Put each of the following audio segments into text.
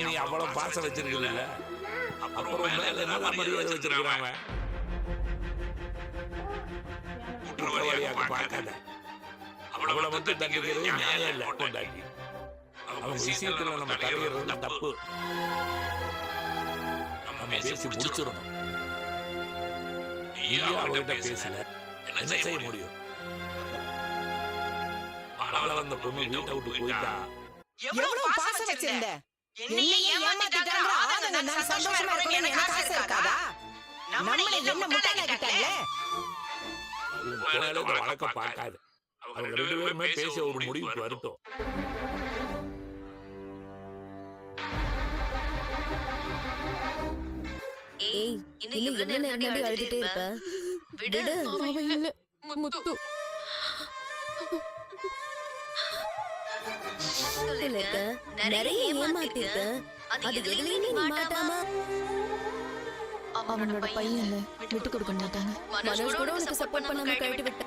நீ அவ்வளவு பாசம் வச்சிருக்கல அப்புறம் மேல என்ன மரியாதை வச்சிருக்கிறான் அவன்? குற்றவாளியாக பார்க்காத அவளை வந்து நியாயம் இல்லை கொண்டாடி அவன் விஷயத்துல நம்ம தலையிடுறது தப்பு. நம்ம பேசி முடிச்சிடணும். நீ அவகிட்ட பேசல. என்ன செய்ய முடியும்? அவளை வந்த பொண்ணு வீட்டை விட்டு போயிட்டா? எவ்வளவு பாசம் வச்சிருந்த? என்னையே ஏமாத்திட்டாங்க ஆளுங்க நான் சந்தோஷமா இருக்கணும்னு எனக்கு ஆசை இருக்காதா? நம்மளை என்ன முட்டாளாக்கிட்டாங்களே உன் மேல இந்த வழக்கம் பார்க்காது. அவங்க ரெண்டு பேருமே பேசி ஒரு முடிவுக்கு வரட்டும். ஏய் இன்னும் எவ்வளவு நேரம் தாண்டி அழுதுட்டே இருப்ப? விடு. முத்து. இருக்க நிறைய ஏமாத்திருக்க அது எதுலயுமே நீ மாட்டாம அவனோட பையன் விட்டு கொடுக்க மாட்டாங்க. மனோஜ் கூட உனக்கு சப்போர்ட் பண்ணாம கழட்டி விட்ட.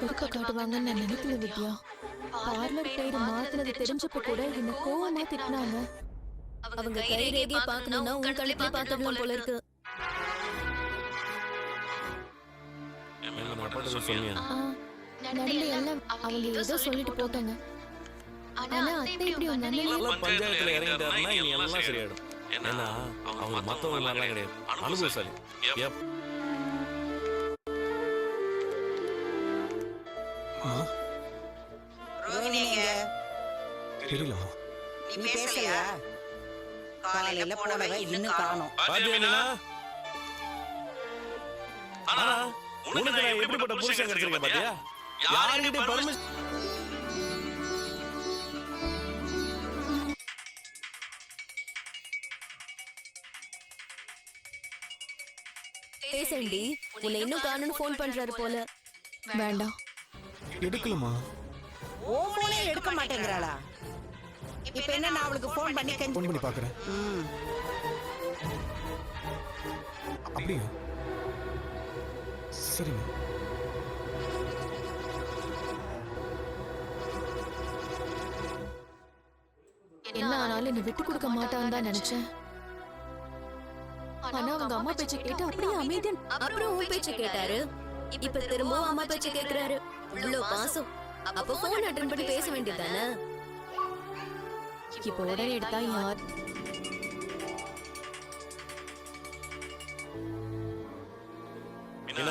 வெறுக்க காட்டுவாங்கன்னு நான் நினைக்கல வித்யா. பார்லர் பேரு மாத்தினது தெரிஞ்சப்ப கூட என்ன கோவமா திட்டினாங்க. அவங்க கை ரேகையை பார்க்கணும்னா உன் கழுத்துல பார்த்துடலாம் போல இருக்கு. நான் அப்பா சொன்னியா ஆ, நடுவுல எல்லாம் அவங்க ஏதோ சொல்லிட்டு போட்டாங்க. ஆனா அத்தை இப்படி அண்ணனை எல்லாம் பஞ்சாயத்துல இறங்கிட்டாருன்னா இனி எல்லாம் சரியாயிடும். ஏன்னா அவங்க மத்தவங்க மாதிரிலாம் கிடையாது. அனுபவசாலி எப் ரோஹிணி எங்க? தெரியல நீ பேசலையா? காலையில போனவ இன்னும் காணோம். பாத்தியா ஆனா உனக்கு நான் எப்படிப்பட்ட புருஷன் கிடைச்சிருக்கேன் பாத்தியா? யாருக்கிட்ட பர்மிஷன் பேசண்டி உன்னை இன்னும் காணும்னு ஃபோன் பண்றாரு போல. வேண்டாம் எடுக்கலமா ஓ போனே எடுக்க மாட்டேங்கிறாளா? இப்ப என்ன நான் அவளுக்கு போன் பண்ணி கெஞ்சி ஃபோன் பண்ணி பார்க்கறேன். அப்படியா? சரிம்மா. என்ன ஆனாலும் என்ன விட்டு கொடுக்க மாட்டான்னு தான் நினைச்சேன். ஆனா அவங்க அம்மா பேச்ச கேட்டு அப்படியே அமைதியா அப்புறம் உன் பேச்ச கேட்டாரு. இப்ப திரும்பவும் அம்மா பேச்ச கேக்குறாரு. இவ்வளவு பாசம். அப்ப போன் அட்டன் பண்ணி பேச வேண்டியதானே இப்போ உடனே எடுத்தா யார்? என்ன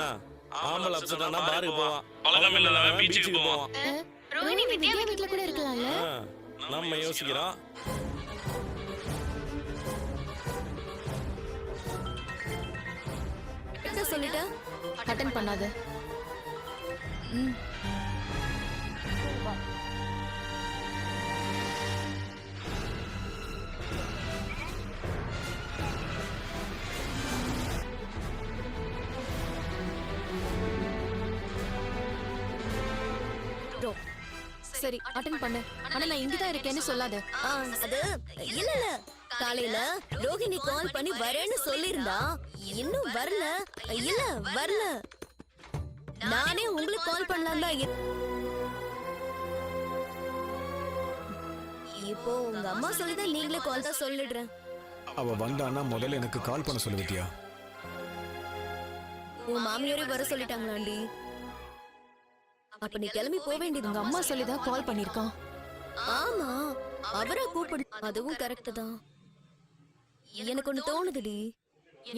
ஆம்பளை அப்செட் ஆனா பாருக்கு போவான். பழக்கம் இல்லாம பீச்சுக்கு போவான். ரோஹிணி வித்யா வீட்ல கூட இருக்கலாம்ல? நம்ம யோசிக்கிறோம். சொல்லிட்டேன் அட்டன் பண்ணாத. ம். சரி அட்டன் பண்ணு. ஆனா நான் இங்க தான் இருக்கேன்னு சொல்லாத. அது இல்ல இல்ல. காலையில ரோஹிணி கால் பண்ணி வரேன்னு சொல்லிருந்தா இன்னும் வரல. இல்ல வரல. நானே உங்களுக்கு கால் பண்ணலாம் தான் இப்போ உங்க அம்மா சொல்லிதான் நீங்களே கால் தான் சொல்லிடுறேன். அவ வந்தான்னா முதல்ல எனக்கு கால் பண்ண சொல்லு வித்யா. உன் மாமியாரே வர சொல்லிட்டாங்களாண்டி. அப்ப நீ கிளம்பி போக வேண்டியது உங்க அம்மா சொல்லி தான் கால் பண்ணிருக்கான் ஆமா அவரா கூப்பிடு அதுவும் கரெக்ட் தான். எனக்கு ஒண்ணு தோணுதுடி.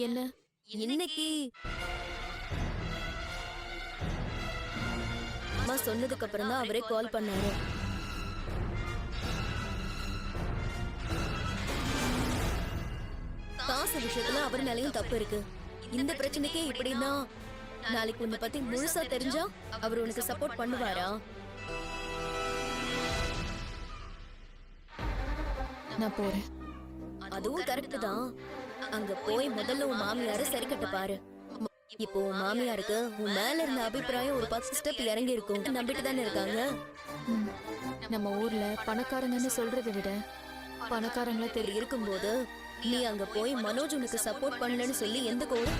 என்ன? இன்னைக்கு. அம்மா சொன்னதுக்கு அப்புறம் தான் அவரே கால் பண்ணாரு. காசு விஷயத்துல அவர் மேலயும் தப்பு இருக்கு. இந்த பிரச்சனைக்கே இப்படின்னா நாளைக்கு உன்னை பத்தி முழுசா தெரிஞ்சா அவர் உனக்கு சப்போர்ட் பண்ணுவாரா? நான் போறேன். அதுவும் கரெக்ட் தான். அங்க போய் முதல்ல உன் மாமியார சரி கட்ட பாரு. இப்போ உன் மாமியாருக்கு உன் மேல இருந்த அபிப்பிராயம் ஒரு பத்து ஸ்டெப் இறங்கி இருக்கும். நம்பிட்டு தானே இருக்காங்க. நம்ம ஊர்ல பணக்காரங்கன்னு சொல்றதை விட பணக்காரங்கள தெரியும் இருக்கும்போது நீ அங்க போய் மனோஜ் உனக்கு சப்போர்ட் பண்ணலன்னு சொல்லி எந்த கோடு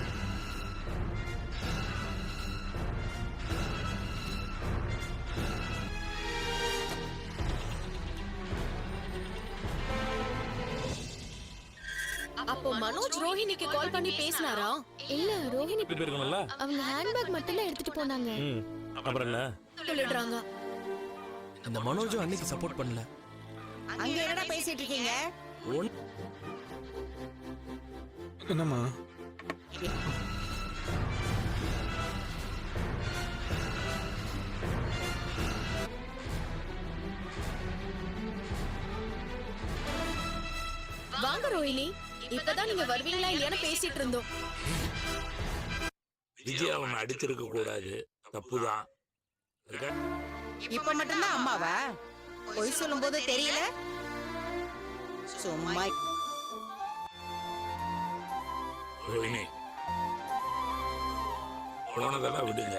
அப்போ மனோஜ் ரோஹிணிக்கு கால் பண்ணி பேசினாரா? இல்ல ரோஹிணி இப்படி இருக்கணும்ல அவங்க ஹேண்ட்பேக் மட்டும் தான் எடுத்துட்டு போனாங்க. அப்புறம் என்ன? சொல்லிடுறாங்க. இந்த மனோஜும் அன்னைக்கு சப்போர்ட் பண்ணல. அங்க என்னடா பேசிட்டு இருக்கீங்க? என்னம்மா? வாங்க ரோஹிணி. இப்பதான் நீங்க வருவீங்களா இல்லையான்னு பேசிட்டு இருந்தோம். விஜய் அவனை அடிச்சிருக்க கூடாது. தப்புதான்? இப்ப மட்டும்தான் அம்மாவா? பொய் சொல்லும் போது தெரியல. சும்மா ரோஹிணி போனதெல்லாம் விடுங்க.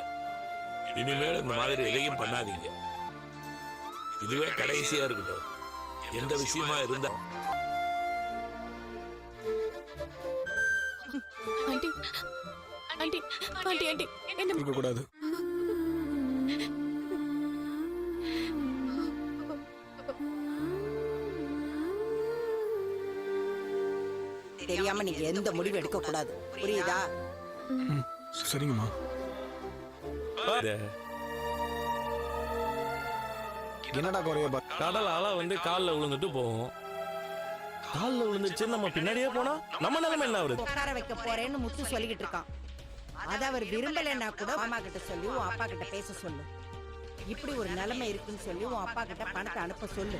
இனிமேல் இந்த மாதிரி எதையும் பண்ணாதீங்க. இதுவே கடைசியா இருக்கட்டும். எந்த விஷயமா இருந்தா ஆண்டி. ஆண்டி ஆண்டி ஆண்டி என்ன? இருக்க கூடாது தெரியாம நீங்க எந்த முடிவு எடுக்க கூடாது புரியுதா சரிங்கம்மா. பாரு, என்னடா குறைய கடல் அலை வந்து கால்ல விழுந்துட்டு போகும். கால்ல விழுந்துச்சு நம்ம பின்னாடியே போனா நம்ம நிலைமை என்ன அவரு உட்கார வைக்க போறேன்னு முத்து சொல்லிக்கிட்டு இருக்கான். அத அவர் விரும்பலைன்னா கூட மாமா கிட்ட சொல்லி உன் அப்பா கிட்ட பேச சொல்லு. இப்படி ஒரு நிலைமை இருக்குன்னு சொல்லி உன் அப்பா கிட்ட பணத்தை அனுப்ப சொல்லு.